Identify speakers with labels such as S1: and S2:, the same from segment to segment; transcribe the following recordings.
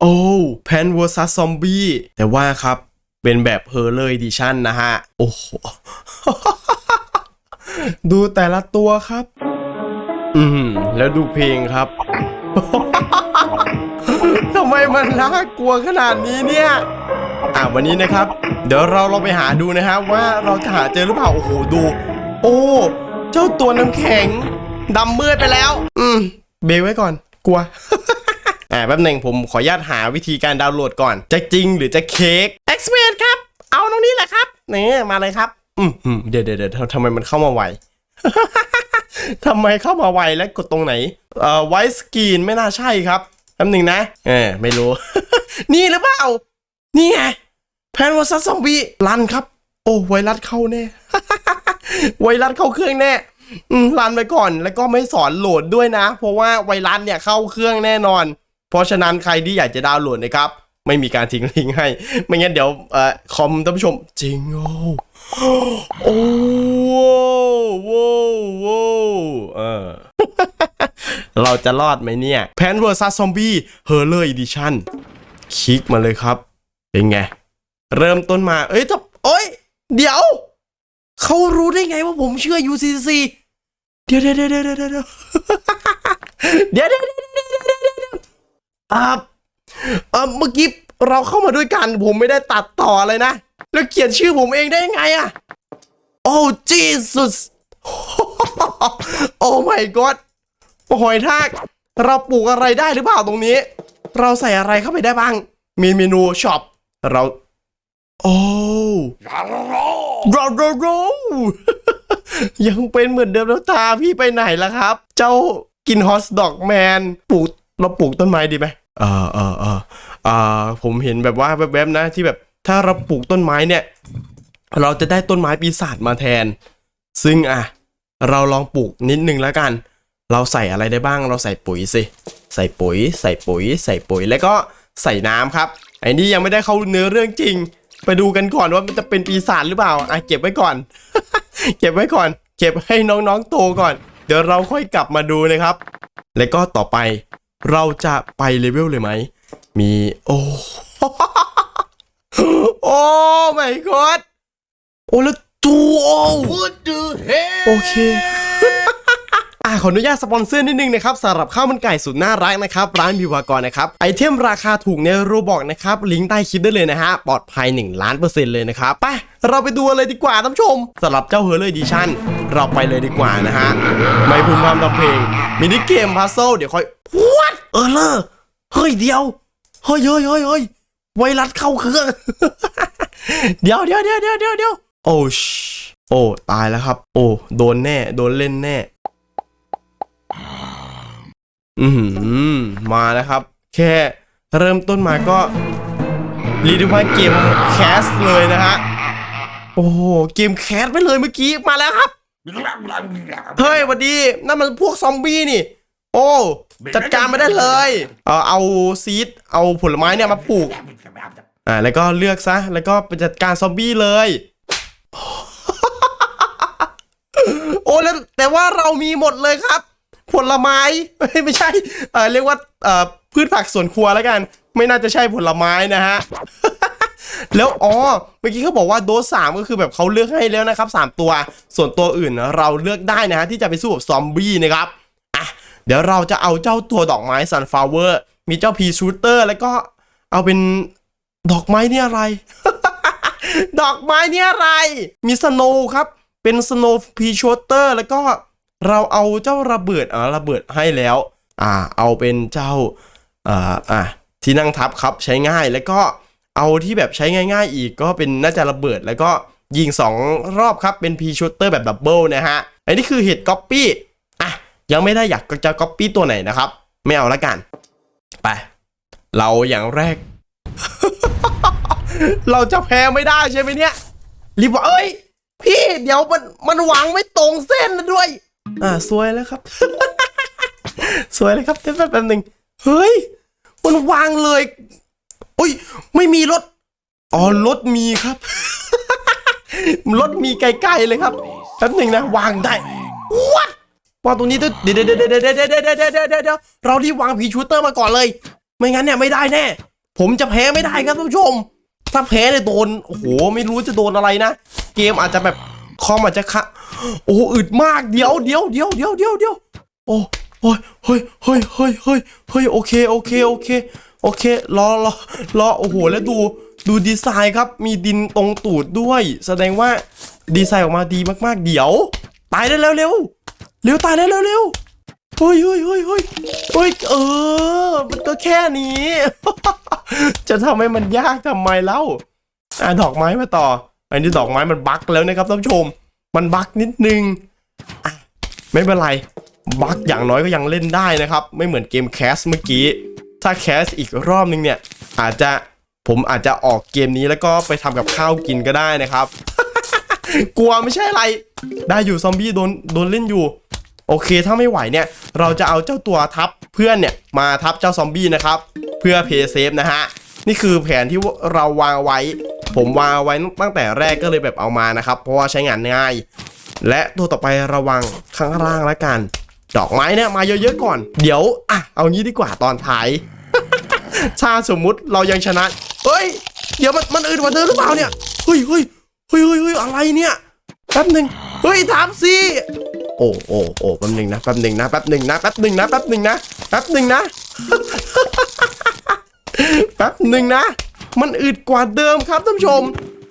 S1: โอ้แพนเวอร์ซัสซอมบี้แต่ว่าครับเป็นแบบเฮอร์เลอร์ดิชั่นนะฮะ โอ้โห ดูแต่ละตัวครับ อืม แล้วดูเพลงครับ ทำไมมันน่ากลัวขนาดนี้เนี่ย อะวันนี้นะครับ เดี๋ยวเราลองไปหาดูนะครับว่าเราจะหาเจอหรือเปล่า โอ้โห ดู โอ้ เจ้าตัวน้ำแข็งดำมืดไปแล้ว อืม เบรกไว้ก่อน กลัว อ่าแป๊บหนึ่งผมขออนุญาตหาวิธีการดาวน์โหลดก่อน จะจริงหรือจะเค้ก x p e r ครับ เอาตรงนี้แหละครับนี่มาเลยครับอืมอืมเดี๋ยวเดี๋ยวเดี๋ยวทำไมมันเข้ามาไวทำไมเข้ามาไวและกดตรงไหน เอ่อไวสกรีนไม่น่าใช่ครับแป๊บหนึ่งนะ เออไม่รู้ นี่หรือเปล่า นี่ไงแพนวอซัสซอมบี้รันครับ โอ้ไวรัสเข้าแน่ ไวรัสเข้าเครื่องแน่รันไปก่อนแล้วก็ไม่สอนโหลดด้วยนะ เพราะว่าไวรัสเนี่ยเข้าเครื่องแน่นอน เพราะฉะนั้นใครที่อยากจะดาวน์โหลดนะครับ ไม่มีการทิ้งลิงก์ให้ ไม่งั้นเดี๋ยวเอ่อคอมท่านผู้ชมจริงโอ้โอ้โว้โว้เออเราจะรอดไหมเนี่ยแพนเวอร์ซัสซอมบี้เฮอร์เลอร์อีดิชั่นคลิกมาเลยครับ เป็นไง เริ่มต้นมา เอ้ยจะโอ้ย เดี๋ยว เขารู้ได้ไงว่าผมเชื่อ UCC เดี๋ยวเดี๋ยวเดี๋ยวเดี๋ยวเดี๋ยวเดี๋ยวเดี๋ยว อ่าเออเมื่อกี้เราเข้ามาด้วยกัน ผมไม่ได้ตัดต่อเลยนะ แล้วเขียนชื่อผมเองได้ยังไงอะโอ้ Jesus โอ้ my god หอยทาก เราปลูกอะไรได้หรือเปล่าตรงนี้ เราใส่อะไรเข้าไปได้บ้าง มีเมนูช็อป เรา โอ้โรโรโรยังเป็นเหมือนเดิมแล้วตาพี่ไปไหนล่ะครับ เจ้ากินฮอสดอกแมน ปลูกเราปลูกต้นไม้ดีไหม เออเออเออเออผมเห็นแบบว่าแวบๆนะที่แบบถ้าเราปลูกต้นไม้เนี่ย เราจะได้ต้นไม้ปีศาจมาแทน ซึ่งอะเราลองปลูกนิดนึงแล้วกัน เราใส่อะไรได้บ้าง เราใส่ปุ๋ยสิ ใส่ปุ๋ย ใส่ปุ๋ย ใส่ปุ๋ย แล้วก็ใส่น้ำครับ ไอ้นี่ยังไม่ได้เข้าเนื้อเรื่องจริง ไปดูกันก่อนว่ามันจะเป็นปีศาจหรือเปล่า อะเก็บไว้ก่อน เก็บไว้ก่อน เก็บให้น้องๆโตก่อน เดี๋ยวเราค่อยกลับมาดูนะครับ แล้วก็ต่อไป เราจะไปเลเวลเลยไหม มี โอ้ โอ้ my god โอ้แล้วตัว
S2: What the hell
S1: โอเคอ่า ขออนุญาตสปอนเซอร์นิดนึงนะครับสำหรับข้าวมันไก่สุดน่ารักนะครับร้านบิวากรนะครับไอเทมราคาถูกในโรบอกนะครับลิงก์ใต้คลิปได้เลยนะฮะปลอดภัย 1 ล้านเปอร์เซ็นต์เลยนะครับไปเราไปดูเลยดีกว่าท่านผู้ชมสำหรับเจ้าเฮอร์เลยดิชั่นเราไปเลยดีกว่านะฮะไม่พึมพำทำเพลงมินิเกมพัซโซเดี๋ยวค่อยวัดเออเลอเฮ้ยเดียวเฮ้ยเฮ้ยเฮ้ยเฮ้ยไวรัสเข้าเครื่องเดี๋ยวเดี๋ยวเดี๋ยวเดี๋ยวเดี๋ยวเดี๋ยวโอ้ชโอ้ตายแล้วครับ โอ้โดนแน่ โดนเล่นแน่ อือหือมาแล้วครับ แค่เริ่มต้นมาก็รีด้ว่าเกมแคสเลยนะฮะ โอ้โห เกมแคสไปเลยเมื่อกี้มาแล้วครับ เฮ้ยวัดดีนั่นมันพวกซอมบี้นี่ โอ้ จัดการไม่ได้เลย เออเอาซีดเอาผลไม้เนี่ยมาปลูก อ่าแล้วก็เลือกซะ แล้วก็ไปจัดการซอมบี้เลย โอ้แล้วแต่ว่าเรามีหมดเลยครับ ผลไม้ไม่ใช่เออเรียกว่าเออพืชผักสวนครัวแล้วกัน ไม่น่าจะใช่ผลไม้นะฮะแล้วอ๋อเมื่อกี้เขาบอกว่าโดสสามก็คือแบบเขาเลือกให้แล้วนะครับสามตัว ส่วนตัวอื่นเราเลือกได้นะฮะที่จะไปสู้กับซอมบี้นะครับอะเดี๋ยวเราจะเอาเจ้าตัวดอกไม้ซันฟลาวเวอร์มีเจ้าพีชูเตอร์แล้วก็เอาเป็นดอกไม้เนี่ยอะไร ดอกไม้เนี่ยอะไร มีสโนว์ครับ เป็นสโนว์พีชูเตอร์แล้วก็ เราเอาเจ้าระเบิดอ่าระเบิดให้แล้ว อ่า เอาเป็นเจ้าอ่าอะที่นั่งทับครับใช้ง่ายแล้วก็เอาที่แบบใช้ง่าย ๆ อีกก็เป็นน่าจะระเบิดแล้วก็ยิง 2 รอบครับเป็นพีชูเตอร์แบบดับเบิลนะฮะอันนี้คือเห็ดก๊อปปี้อะยังไม่ได้อยากจะก๊อปปี้ตัวไหนนะครับ ไม่เอาละกัน ไป เราอย่างแรก เราจะแพ้ไม่ได้ใช่ไหมเนี่ยรีบว่าเอ้ย พี่เดี๋ยวมันมันวางไม่ตรงเส้นนะด้วย อ่าสวยแล้วครับ สวยเลยครับเดี๋ยวแป๊บหนึ่งเฮ้ย มันวางเลยอุ้ย ไม่มีรถ อ๋อ รถมีครับ รถมีใกล้ๆเลยครับแป๊บหนึ่งนะ วางได้วัดวางตรงนี้ด้วยเดี๋ยวเดี๋ยวเดี๋ยวเดี๋ยวเดี๋ยวเดี๋ยวเดี๋ยวเรารีบวางผีชูเตอร์มาก่อนเลย ไม่งั้นเนี่ยไม่ได้แน่ ผมจะแพ้ไม่ได้ครับท่านผู้ชม ถ้าแพ้เนี่ยโดน โอ้โห ไม่รู้จะโดนอะไรนะ เกมอาจจะแบบ คอมอาจจะคะโอ้อึดมากเดี๋ยวเดี๋ยวเดี๋ยวเดี๋ยวเดี๋ยวเดี๋ยวโอ้โอ้ยเฮ้ยเฮ้ยเฮ้ยเฮ้ยเฮ้ยโอเคโอเคโอเคโอเครอรอรอโอ้โหแล้วดูดูดีไซน์ครับมีดินตรงตูดด้วย แสดงว่าดีไซน์ออกมาดีมากๆ เดี๋ยว ตายได้แล้วเร็วเร็วตายได้แล้วเร็วเฮ้ยเฮ้ยเฮ้ยเฮ้ยเฮ้ยเออ มันก็แค่นี้ จะทำให้มันยากทำไมเล่า อะดอกไม้มาต่อ อันนี้ดอกไม้มันบั๊กแล้วนะครับท่านผู้ชม มันบั๊กนิดนึงไม่เป็นไรบั๊กอย่างน้อยก็ยังเล่นได้นะครับ ไม่เหมือนเกมแคสเมื่อกี้ ถ้าแคสอีกรอบนึงเนี่ย อาจจะผมอาจจะออกเกมนี้แล้วก็ไปทำกับข้าวกินก็ได้นะครับ กลัวไม่ใช่อะไร ได้อยู่ซอมบี้โดนโดนเล่นอยู่ โอเคถ้าไม่ไหวเนี่ย เราจะเอาเจ้าตัวทับเพื่อนเนี่ยมาทับเจ้าซอมบี้นะครับ เพื่อเพย์เซฟนะฮะ นี่คือแผนที่เราวางไว้ ผมวางไว้ตั้งแต่แรกก็เลยแบบเอามานะครับ เพราะว่าใช้งานง่าย และตัวต่อไประวังข้างล่างแล้วกัน ดอกไม้เนี่ยมาเยอะๆก่อน เดี๋ยวอะเอางี้ดีกว่าตอนท้ายถ้าสมมุติเรายังชนะเฮ้ย เดี๋ยวมันมันอื่นกว่าเดิมหรือเปล่าเนี่ยเฮ้ยเฮ้ยเฮ้ยเฮ้ยเฮ้ยอะไรเนี่ยแป๊บหนึ่งเฮ้ยถามสิโอ้โอ้โอ้แป๊บหนึ่งนะแป๊บหนึ่งนะแป๊บหนึ่งนะแป๊บหนึ่งนะแป๊บหนึ่งนะแป๊บหนึ่งนะแป๊บหนึ่งนะ มันอึดกว่าเดิมครับท่านผู้ชม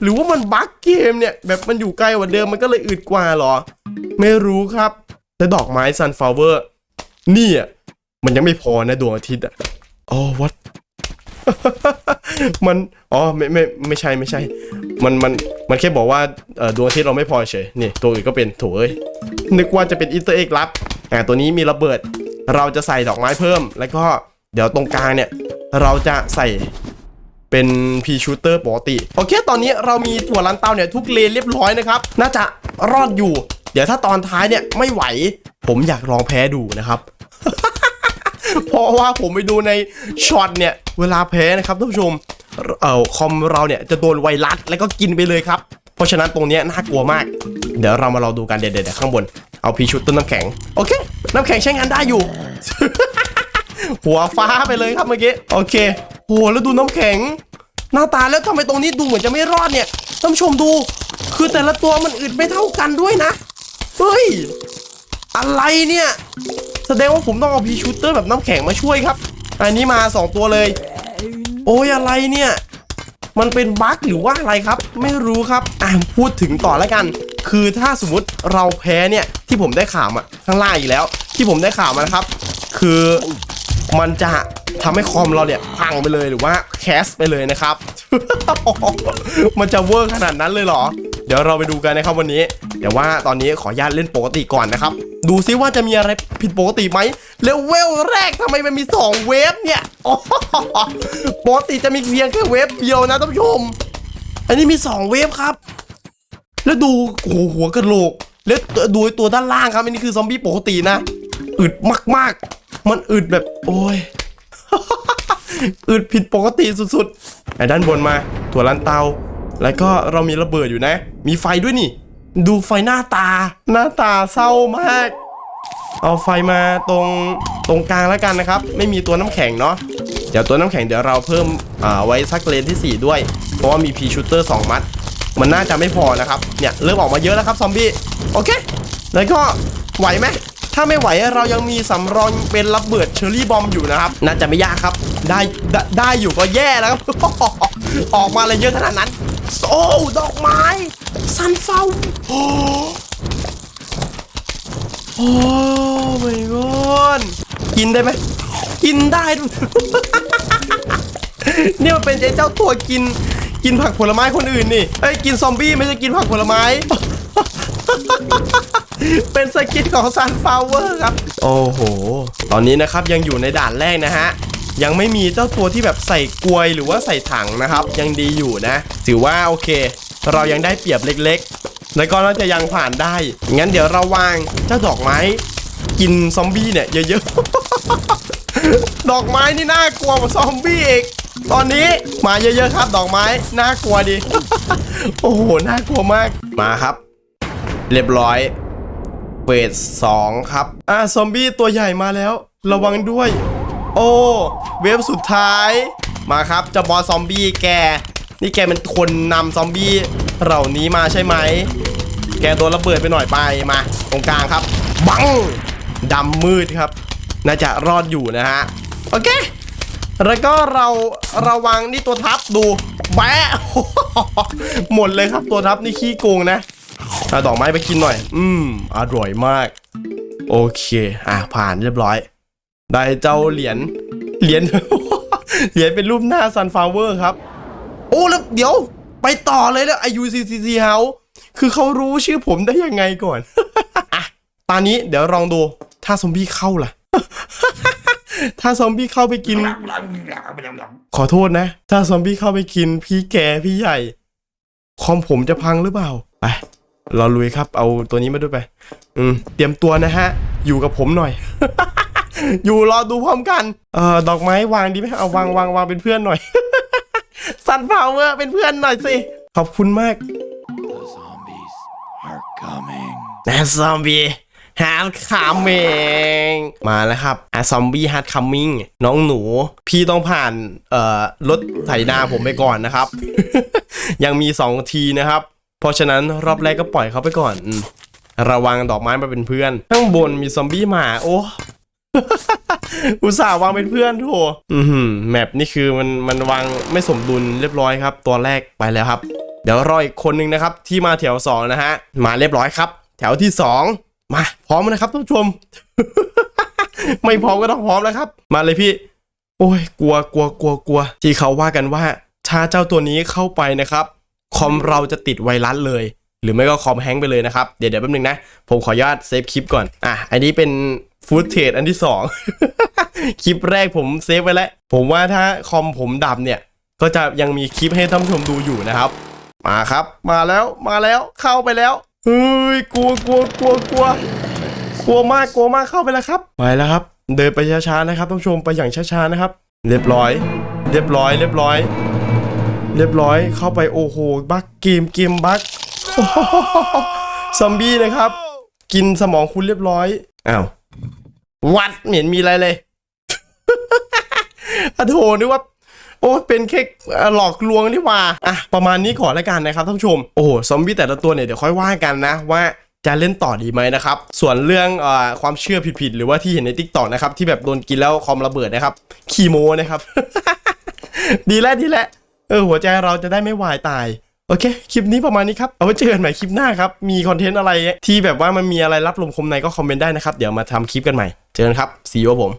S1: หรือว่ามันบั๊กเกมเนี่ย แบบมันอยู่ไกลกว่าเดิมมันก็เลยอึดกว่าเหรอ ไม่รู้ครับแต่ดอกไม้ซันฟลาวเวอร์นี่อะมันยังไม่พอนะดวงอาทิตย์อะอ๋อวัดมันอ๋อไม่ไม่ไม่ใช่ไม่ใช่ มันมันมันแค่บอกว่าดวงอาทิตย์เราไม่พอเฉยนี่ตัวอื่นก็เป็นโถเอ้ยนึกว่าจะเป็นอินเตอร์เอ็กลับอ่าตัวนี้มีระเบิด เราจะใส่ดอกไม้เพิ่ม แล้วก็เดี๋ยวตรงกลางเนี่ย เราจะใส่ เป็นพีชูเตอร์ปกติ โอเค ตอนนี้เรามีถั่วลันเตาเนี่ยทุกเลนเรียบร้อยนะครับ น่าจะรอดอยู่ เดี๋ยวถ้าตอนท้ายเนี่ยไม่ไหว ผมอยากลองแพ้ดูนะครับเพราะว่าผมไปดูในช็อตเนี่ย เวลาแพ้นะครับท่านผู้ชมเอ่อคอมเราเนี่ยจะโดนไวรัสแล้วก็กินไปเลยครับ เพราะฉะนั้นตรงนี้น่ากลัวมาก เดี๋ยวเรามาลองดูกันเดี๋ยวเดี๋ยวข้างบน เอาพีชุดต้นน้ำแข็ง โอเค น้ำแข็งใช้งานได้อยู่ หัวฟ้าไปเลยครับเมื่อกี้ โอเค โหแล้วดูน้ำแข็ง หน้าตาแล้วทำไมตรงนี้ดูเหมือนจะไม่รอดเนี่ยท่านผู้ชมดู คือแต่ละตัวมันอึดไม่เท่ากันด้วยนะ เฮ้ย อะไรเนี่ย แสดงว่าผมต้องเอาพีชูเตอร์แบบน้ำแข็งมาช่วยครับ อันนี้มา 2 ตัวเลย โอ้ยอะไรเนี่ย มันเป็นบั๊กหรือว่าอะไรครับ ไม่รู้ครับ อ่าพูดถึงต่อแล้วกัน คือถ้าสมมติเราแพ้เนี่ยที่ผมได้ข่าวมาข้างล่างอีกแล้ว ที่ผมได้ข่าวมานะครับ คือมันจะ ทำให้คอมเราเนี่ยพังไปเลยหรือว่าแคสไปเลยนะครับ มันจะเวอร์ขนาดนั้นเลยเหรอ เดี๋ยวเราไปดูกันนะครับวันนี้ เดี๋ยวว่าตอนนี้ขออนุญาตเล่นปกติก่อนนะครับ ดูซิว่าจะมีอะไรผิดปกติไหมแล้วเวลแรกทำไมมันมี 2 เวฟเนี่ยปกติจะมีเพียงแค่เวฟเดียวนะท่านผู้ชม อันนี้มี 2 เวฟครับ แล้วดูโอ้โหหัวกระโหลก แล้วดูตัวด้านล่างครับอันนี้คือซอมบี้ปกตินะอึดมากๆ มันอึดแบบโอ้ย อึดผิดปกติสุดๆไอ้ด้านบนมาถั่วลันเตา แล้วก็เรามีระเบิดอยู่นะ มีไฟด้วยนี่ ดูไฟหน้าตา หน้าตาเศร้ามาก เอาไฟมาตรงตรงกลางแล้วกันนะครับ ไม่มีตัวน้ำแข็งเนาะเดี๋ยวตัวน้ำแข็งเดี๋ยวเราเพิ่มอ่าไว้สักเลนที่ 4 ด้วย เพราะว่ามีพีชูเตอร์ 2 มัด มันน่าจะไม่พอนะครับ เนี่ยเริ่มออกมาเยอะแล้วครับซอมบี้ โอเค แล้วก็ไหวไหม ถ้าไม่ไหวเรายังมีสำรองเป็นระเบิดเชอร์รี่บอมอยู่นะครับ น่าจะไม่ยากครับ ได้ได้ได้อยู่ก็แย่แล้วครับออกมาอะไรเยอะขนาดนั้น โอ้ดอกไม้ซันเฟาโอ้โอ้ไม่กอนกินได้ไหมกินได้ด้วยนี่มันเป็นไอ้เจ้าตัวกิน กินผักผลไม้คนอื่นนี่ไอ้ยกินซอมบี้ไม่ใช่กินผักผลไม้ เป็นสกินของซันฟลาวเวอร์ครับ โอ้โห ตอนนี้นะครับยังอยู่ในด่านแรกนะฮะ ยังไม่มีเจ้าตัวที่แบบใส่กลวยหรือว่าใส่ถังนะครับ ยังดีอยู่นะ ถือว่าโอเค เรายังได้เปรียบเล็กๆ แล้วก็น่าจะยังผ่านได้ งั้นเดี๋ยวเราวางเจ้าดอกไม้ กินซอมบี้เนี่ยเยอะๆ ดอกไม้นี่น่ากลัวกว่าซอมบี้อีกตอนนี้มาเยอะๆครับ ดอกไม้น่ากลัวดิโอ้โห น่ากลัวมาก มาครับ เรียบร้อย เฟสสองครับ อ่าซอมบี้ตัวใหญ่มาแล้ว ระวังด้วย โอ้ เวฟสุดท้าย มาครับจะบอสซอมบี้แก นี่แกเป็นคนนำซอมบี้เหล่านี้มาใช่ไหม แกโดนระเบิดไปหน่อยไปมา ตรงกลางครับ บังดำมืดครับ น่าจะรอดอยู่นะฮะ โอเค แล้วก็เราระวังนี่ตัวทับดูแบะหมดเลยครับตัวทับนี่ขี้โกงนะ เอาดอกไม้ไปกินหน่อย อืม อร่อยมาก โอเค อะ ผ่านเรียบร้อย ได้เจ้าเหรียญ เหรียญ เหรียญเป็นรูปหน้าซันฟลาวเวอร์ครับ โอ้แล้วเดี๋ยว ไปต่อเลยแล้ว IUCCC House คือเขารู้ชื่อผมได้ยังไงก่อนอะตอนนี้เดี๋ยวลองดู ถ้าซอมบี้เข้าล่ะ ถ้าซอมบี้เข้าไปกิน ขอโทษนะ ถ้าซอมบี้เข้าไปกิน พี่แกพี่ใหญ่ คอมผมจะพังหรือเปล่า ไป เราลุยครับ เอาตัวนี้มาด้วยไป อืม เตรียมตัวนะฮะ อยู่กับผมหน่อย อยู่รอดูพร้อมกัน เอ่อ ดอกไม้วางดีไหมเอาวางวางวางเป็นเพื่อนหน่อยซันพาวเวอร์เป็นเพื่อนหน่อยสิ ขอบคุณมาก
S2: The zombies are coming.
S1: แอซอมบี้ฮาร์ดคัมมิงมาแล้วครับแอซอมบี้ฮาร์ดคัมมิงน้องหนู พี่ต้องผ่านเอ่อรถไถนาผมไปก่อนนะครับ ยังมี 2 ทีนะครับ เพราะฉะนั้นรอบแรกก็ปล่อยเขาไปก่อนอืมระวังดอกไม้มาเป็นเพื่อน ข้างบนมีซอมบี้หมา โอ้ อุตส่าห์วางเป็นเพื่อนโถอือหือแมปนี่คือมันมันวางไม่สมดุลเรียบร้อยครับ ตัวแรกไปแล้วครับ เดี๋ยวรออีกคนนึงนะครับ ที่มาแถวสองนะฮะ มาเรียบร้อยครับ แถวที่สองมาพร้อมนะครับท่านผู้ชม ไม่พร้อมก็ต้องพร้อมแล้วครับ มาเลยพี่ โอ้ย กลัวกลัวกลัวกลัวที่เขาว่ากันว่าถ้าเจ้าตัวนี้เข้าไปนะครับ คอมเราจะติดไวรัสเลย หรือไม่ก็คอมแฮงก์ไปเลยนะครับ เดี๋ยวเดี๋ยวแป๊บนึงนะ ผมขออนุญาตเซฟคลิปก่อน อะ อันนี้เป็นฟูดเทจอันที่สองคลิปแรกผมเซฟไว้แล้ว ผมว่าถ้าคอมผมดับเนี่ย ก็จะยังมีคลิปให้ท่านผู้ชมดูอยู่นะครับ มาครับ มาแล้วมาแล้วเข้าไปแล้วเฮ้ยกลัวกลัวกลัวกลัวกลัวมากกลัวมากเข้าไปแล้วครับไปแล้วครับ เดินไปช้าๆนะครับท่านผู้ชมไปอย่างช้าๆนะครับ เรียบร้อย เรียบร้อยเรียบร้อย เรียบร้อยเข้าไปโอ้โหบักเกมเกมบักซอมบี้เลยครับ กินสมองคุณเรียบร้อยอ้าววัดไม่เห็นมีอะไรเลยอะโถนึกว่าโอ้เป็นแค่เอ่อหลอกลวงนี่ว่าอะประมาณนี้ก่อแล้วกันนะครับท่านผู้ชมโอ้โหซอมบี้แต่ละตัวเนี่ยเดี๋ยวค่อยว่ากันนะว่าจะเล่นต่อดีไหมนะครับ ส่วนเรื่องอความเชื่อผิดๆ หรือว่าที่เห็นในทิกตอกนะครับ ที่แบบโดนกินแล้วคอมระเบิดนะครับ คีโมนะครับ ดีแล้วดีแล้ว เออหัวใจเราจะได้ไม่วายตาย โอเค คลิปนี้ประมาณนี้ครับ เอาไว้เจอกันใหม่คลิปหน้าครับ มีคอนเทนต์อะไรที่แบบว่ามันมีอะไรรับลมคมในก็คอมเมนต์ได้นะครับ เดี๋ยวมาทำคลิปกันใหม่ เจอกันครับ see you ครับผม